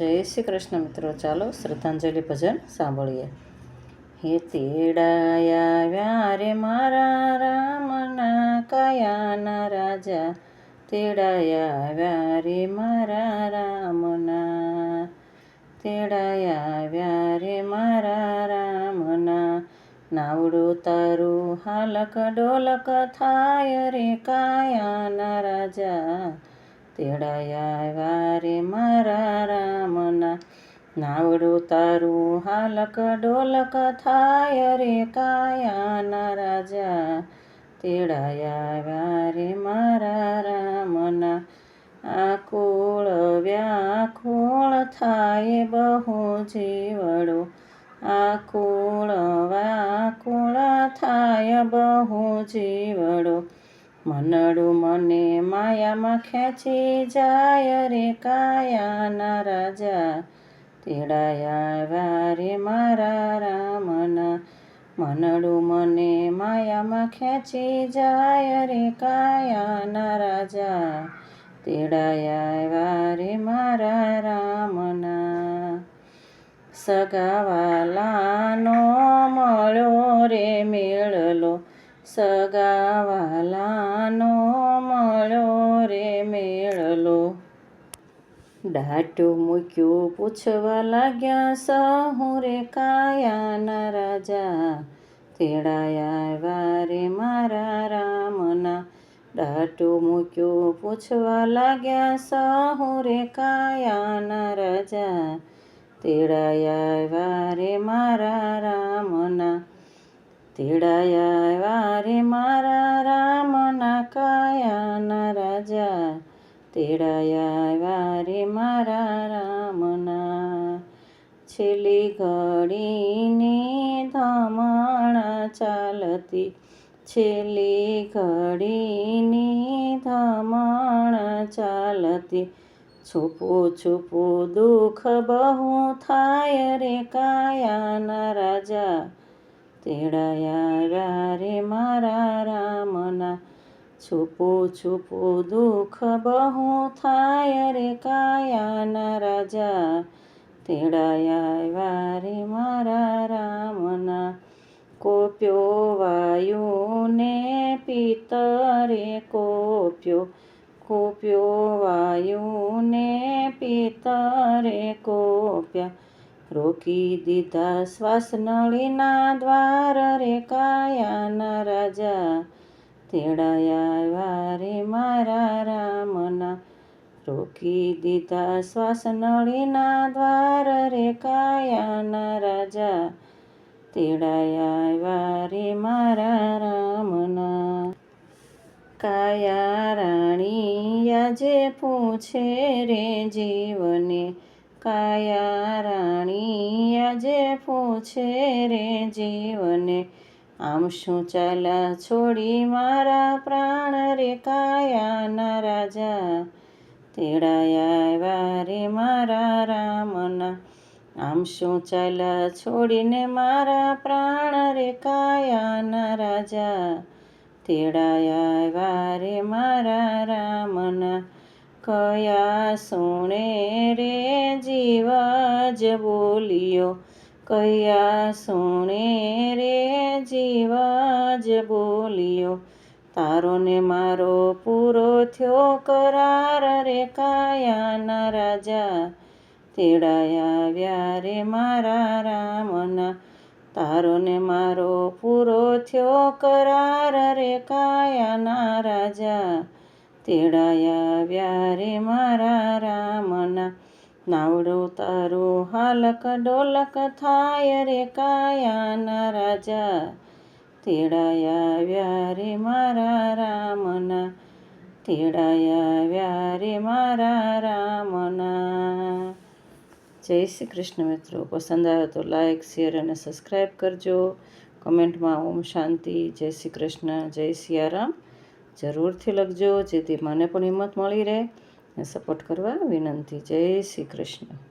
જય શ્રી કૃષ્ણ મિત્રો, ચાલો શ્રદ્ધાંજલિ ભજન સાંભળીએ. હે તેડાયા વ્યારે મારા રામના કાયાના રાજા. તેડાયા વ્યારે મારા રામના. તેડાયા વ્યારે મારા રામના. નાવડું તારું હાલક ડોલક થાય રે કાયાના રાજા. તેડાયા વારે મારા રામના. નાવડું તારું હાલક ડોલક થાય રે કાયાના રાજા. તેડાયા વારે મારા રામના. આકુળ વ્યાકુળ થાય બહુ જીવડો. આકુળ વ્યાકુળ થાય બહુ જીવડો. મનડું મને માયામાં ખેંચી જાય રે કાયાના રાજા. તેડાયા રે મારા રામના. મનડું મને માયામાં ખેંચી જાય રે કાયાના રાજા. તેડાયા રે મારા રામના. સગાવાલાનો મળ્યો રે મેળલો. સગાવાલાનો મળ્યો રે મેળલો. ડાટું મૂક્યું પૂછવા લાગ્યા, સહુ રે કાયાના રાજા, તેડાયા વારે મારા રામના. ડાટું મૂક્યું પૂછવા લાગ્યા, સહુ રે કાયાના રાજા, તેડાયા વારે મારા રામના તેડાયા વારે મારા રામના કાયાના રાજા તેડાયા વારે મારા રામના. છેલ્લી ઘડીની ધમણા ચાલતી. છેલ્લી ઘડીની ધમણા ચાલતી. છુપો છુપો દુઃખ બહુ થાય રે કાયાના રાજા તેડાયા વારે મારા રામના. છુપો છુપો દુઃખ બહુ થાય રે કાયાના રાજા. તેડાયા વારે મારા રામના. કોપ્યો વાયુને પિતરે કોપ્યો. કોપ્યો વાયુને પિતરે કોપ્યા. રોકી દીધા શ્વાસ નળીના દ્વાર રે કાયાના રાજા તેડાયા વારે મારા રામના. રોકી દીધા શ્વાસ નળીના દ્વાર રે કાયાના રાજા તેડાયા વારે મારા રામના. કાયા રાણી આજે પૂછે રે જીવને કાયા રાણી આજે પૂછે રે જીવને, આમ શું ચાલા છોડી મારા પ્રાણ રે કાયાના રાજા? તેડાયા રે મારા રામના. આમ શું ચાલા છોડીને મારા પ્રાણ રે કાયાના રાજા? તેડાયા રે મારા રામના. કયા સુણે રે જીવ જ બોલ્યો. કયા સુણે રે જીવ જ બોલ્યો. તારો ને મારો પૂરો થયો કરાર રે કાયાના રાજા. તેડાયા વ્યારે મારા રામના. તારો ને મારો પૂરો થયો કરાર રે કાયાના રાજા. તેડાયા વ્યારે મારા રામના. નાવડો તારો હાલક ડોલક થાય રે કાયાના રાજા. તેડાયા વ્યારે મારા રામના. તેડાયા વ્યારે મારા રામના. જય શ્રી કૃષ્ણ મિત્રો. પસંદ આવે તો લાઈક શેર અને સબસ્ક્રાઈબ કરજો. કમેન્ટમાં ઓમ શાંતિ. જય શ્રી કૃષ્ણ. જય સિયારામ. જરૂરથી લખજો જેથી મને પણ હિંમત મળી રહે. સપોર્ટ કરવા વિનંતી. જય શ્રી કૃષ્ણ.